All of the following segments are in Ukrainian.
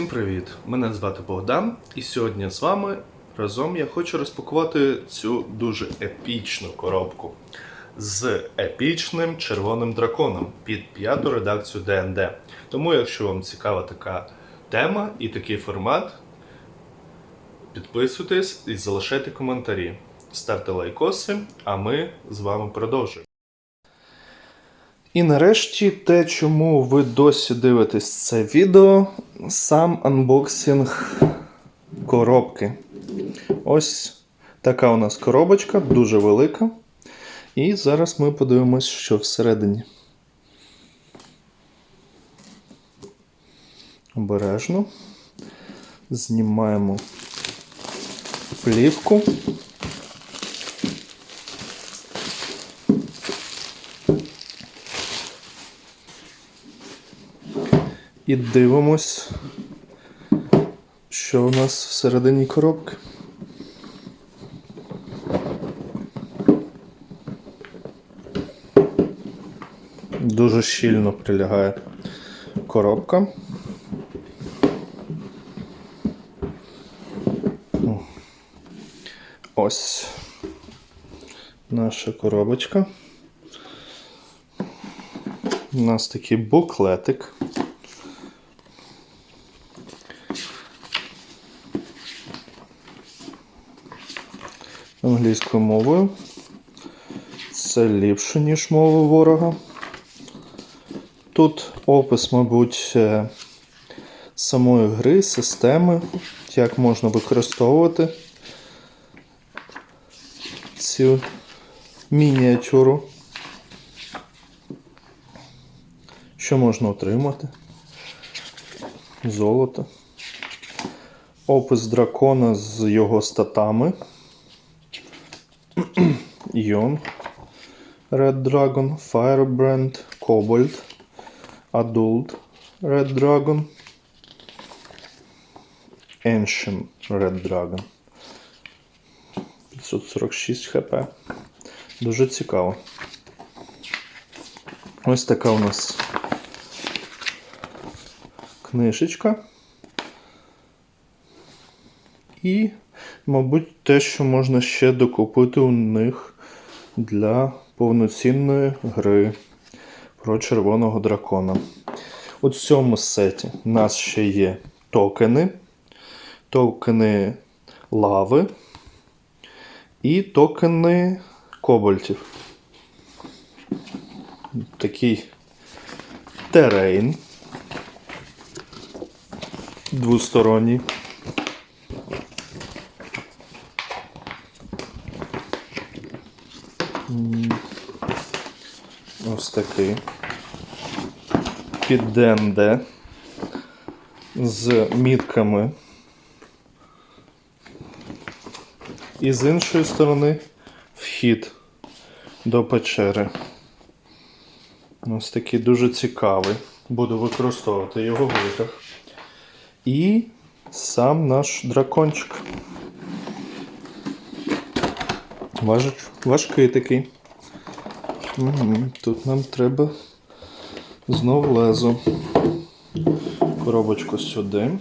Всім привіт! Мене звати Богдан, і сьогодні з вами разом я хочу розпакувати цю дуже епічну коробку з епічним червоним драконом під п'яту редакцію ДНД. Тому, якщо вам цікава така тема і такий формат, підписуйтесь і залишайте коментарі, ставте лайкоси, а ми з вами продовжуємо. І нарешті те, чому ви досі дивитесь це відео, сам анбоксинг коробки. Ось така у нас коробочка, дуже велика. І зараз ми подивимось, що всередині. Обережно. Знімаємо плівку. І дивимось, що у нас всередині коробки. Дуже щільно прилягає коробка. Ось наша коробочка. У нас такий буклетик. Англійською мовою. Це ліпше, ніж мова ворога. Тут опис, мабуть, е, самої гри, системи, як можна використовувати цю мініатюру. Що можна отримати? Золото. Опис дракона з його статами. Ion, Red Dragon, Firebrand, Cobalt, Adult Red Dragon, Ancient Red Dragon. 546 хп. Дуже цікаво. Ось така у нас книжечка. І мабуть, те, що можна ще докупити у них для повноцінної гри про червоного дракона. У цьому сеті у нас ще є токени, токени лави і токени кобальтів. Такий терейн двосторонній. Ось такий. Під з мітками. І з іншої сторони вхід до печери. Ось такий дуже цікавий. Буду використовувати його в іграх. І сам наш дракончик. Важ... Важкий такий. Угу. Тут нам треба знов лезо. Коробочку сюди.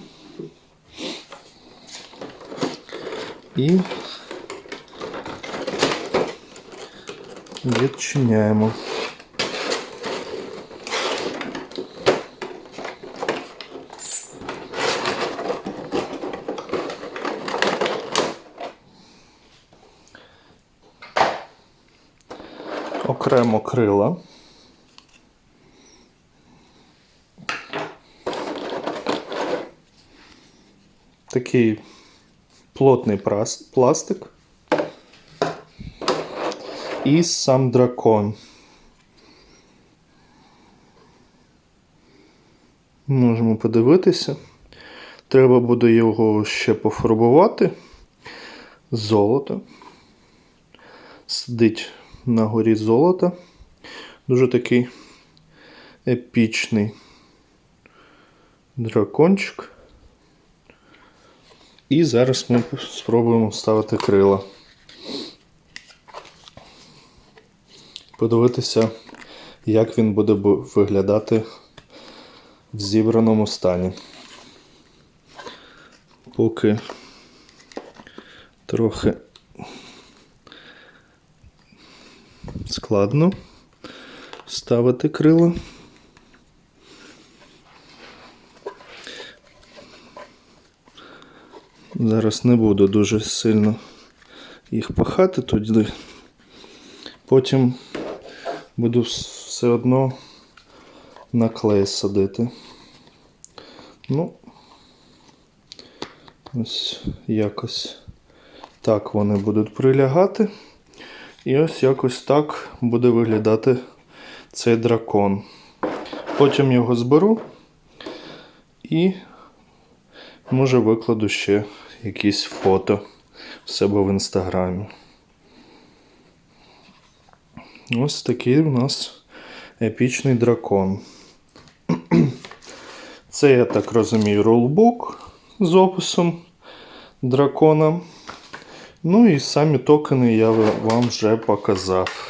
І відчиняємо. Окремо крила. Такий плотний пластик. І сам дракон. Можемо подивитися. Треба буде його ще пофарбувати. Золото. Сидить на горі золота. Дуже такий епічний дракончик. І зараз ми спробуємо вставити крила. Подивитися, як він буде виглядати в зібраному стані. поки трохи складно ставити крила. Зараз не буду дуже сильно їх пахати туди. Потім буду все одно на клей садити. Ну, ось якось так вони будуть прилягати. І ось якось так буде виглядати цей дракон. Потім його зберу і може викладу ще якісь фото в себе в інстаграмі. Ось такий у нас епічний дракон. Це, я так розумію, рулбук з описом дракона. Ну і самі токени я вам вже показав.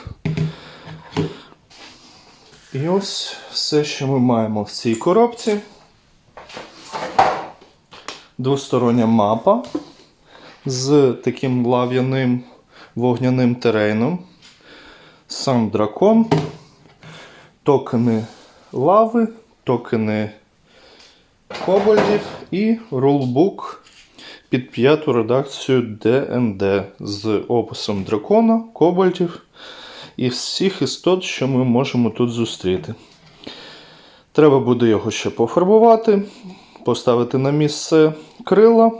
І ось все, що ми маємо в цій коробці. Двостороння мапа з таким лав'яним вогняним терейном. Сам дракон, токени лави, токени кобальдів і рулбук під п'яту редакцію ДНД з описом дракона, кобальтів і всіх істот, що ми можемо тут зустріти. Треба буде його ще пофарбувати, поставити на місце крила.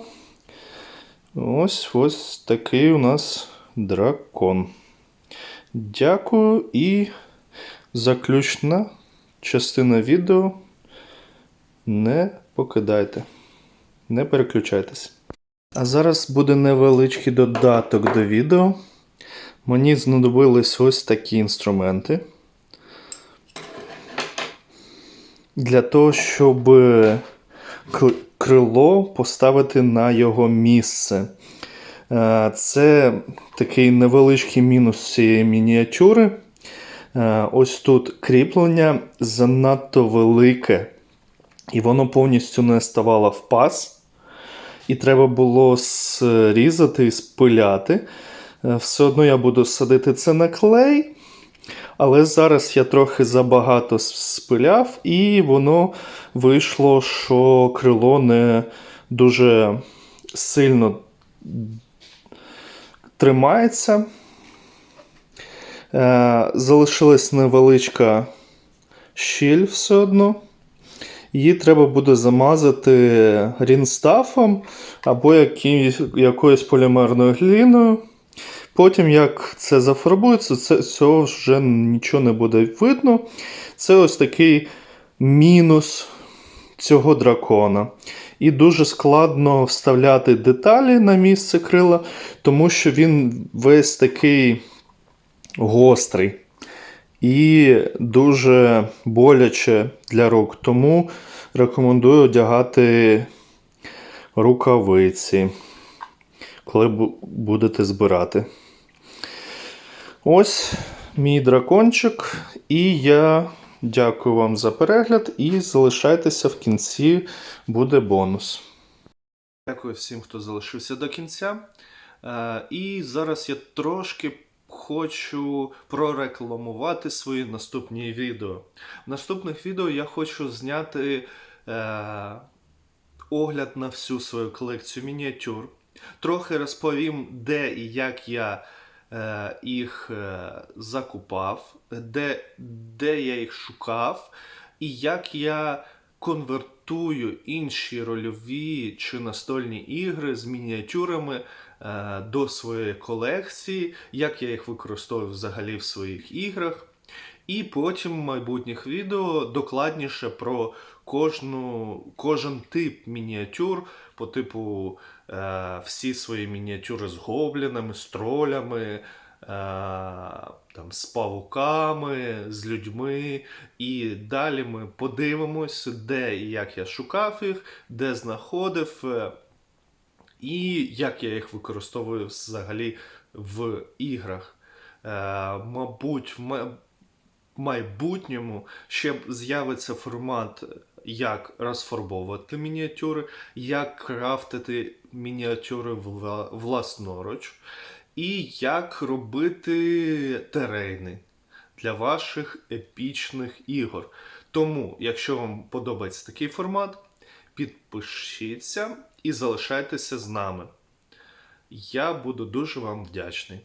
Ось ось такий у нас дракон. Дякую і заключна частина відео. Не покидайте, не переключайтесь. А зараз буде невеличкий додаток до відео. Мені знадобились ось такі інструменти. Для того, щоб крило поставити на його місце. Е, Це такий невеличкий мінус цієї мініатюри. Е, Ось тут кріплення занадто велике, і воно повністю не ставало в паз. І треба було зрізати і спиляти. Е, Все одно я буду садити це на клей. Але зараз я трохи забагато спиляв, і воно вийшло, що крило не дуже сильно тримається. Е, залишилась невеличка щіль все одно. Її треба буде замазати рінстафом або якоюсь полімерною гліною. Потім, як це зафарбується, це, цього вже нічого не буде видно. Це ось такий мінус цього дракона. І дуже складно вставляти деталі на місце крила, тому що він весь такий гострий і дуже боляче для рук. Тому рекомендую одягати рукавиці, коли будете збирати. Ось мій дракончик, і я дякую вам за перегляд і залишайтеся в кінці, буде бонус. Дякую всім, хто залишився до кінця. Е, І зараз я трошки хочу прорекламувати свої наступні відео. В наступних відео я хочу зняти е, огляд на всю свою колекцію мініатюр. Трохи розповім, де і як я е, їх е, закупав, де, де я їх шукав, і як я конвертую інші рольові чи настольні ігри з мініатюрами до своєї колекції, як я їх використовую взагалі в своїх іграх. І потім в майбутніх відео докладніше про кожну, кожен тип мініатюр, по типу е, всі свої мініатюри з гоблінами, з тролями, е, там, з павуками, з людьми. І далі ми подивимось, де і як я шукав їх, де знаходив, е, і як я їх використовую взагалі в іграх. Е, мабуть, в майбутньому ще з'явиться формат як розфарбовувати мініатюри, як крафтити мініатюри власноруч, і як робити терейни для ваших епічних ігор. Тому, якщо вам подобається такий формат, підпишіться і залишайтеся з нами. Я буду дуже вам вдячний.